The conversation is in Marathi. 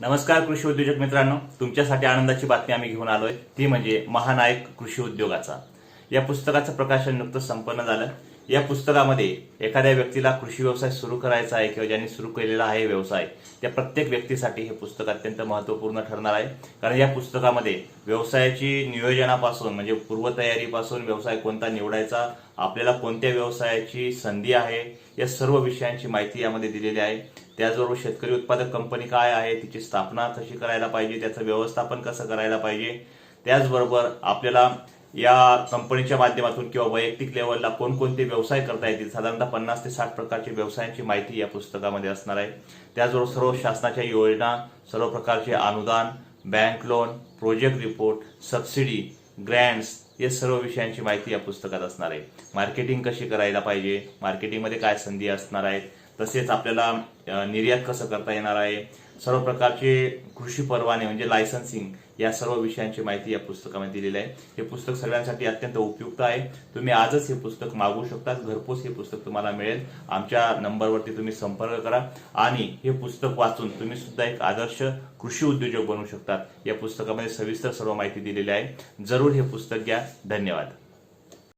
नमस्कार कृषी उद्योजक मित्रांनो. तुमच्यासाठी आनंदाची बातमी आम्ही घेऊन आलोय. ती म्हणजे महानायक कृषी उद्योगाचा. या पुस्तकाचं प्रकाशन नुकतंच संपन्न झालं. या पुस्तकामध्ये एखाद्या व्यक्तीला कृषी व्यवसाय सुरू करायचा आहे किंवा ज्यांनी सुरू केलेला आहे व्यवसाय त्या प्रत्येक व्यक्तीसाठी हे पुस्तक अत्यंत महत्त्वपूर्ण ठरणार आहे. कारण या पुस्तकामध्ये व्यवसायाची नियोजनापासून म्हणजे पूर्वतयारीपासून व्यवसाय कोणता निवडायचा आपल्याला कोणत्या व्यवसायाची संधी आहे या सर्व विषयांची माहिती यामध्ये दिलेली आहे. त्याचबरोबर शेतकरी उत्पादक कंपनी काय आहे तिची स्थापना कशी करायला पाहिजे त्याचं व्यवस्थापन कसं करायला पाहिजे त्याचबरोबर आपल्याला या कंपनीच्या माध्यमातून किंवा वैयक्तिक लेवलला कोणकोणते व्यवसाय करता येतील साधारणतः पन्नास ते साठ प्रकारचे व्यवसायांची माहिती या पुस्तकामध्ये असणार आहे. त्याचबरोबर सर्व शासनाच्या योजना सर्व प्रकारचे अनुदान bank loan project report subsidy grants या सर्व विषयांची माहिती या पुस्तकात असणार आहे. मार्केटिंग कशी करायला पाहिजे मार्केटिंगमध्ये काय संधी असणार आहेत तसेच आपल्याला निर्यात कसं करता येणार आहे? सर्व प्रकारचे कृषी परवाने म्हणजे लायसन्सिंग या सर्व विषयांची माहिती या पुस्तकामध्ये दिलेली आहे. हे पुस्तक सगळ्यांसाठी अत्यंत उपयुक्त आहे. तुम्ही आजच हे पुस्तक मागवू शकता घरपोच हे पुस्तक तुम्हाला मिळेल. आमच्या नंबरवरती तुम्ही संपर्क करा. आणि हे पुस्तक वाचून तुम्ही सुद्धा एक आदर्श कृषी उद्योजक बनू शकतात. या पुस्तकामध्ये सविस्तर सर्व माहिती दिलेली आहे. जरूर हे पुस्तक घ्या. धन्यवाद.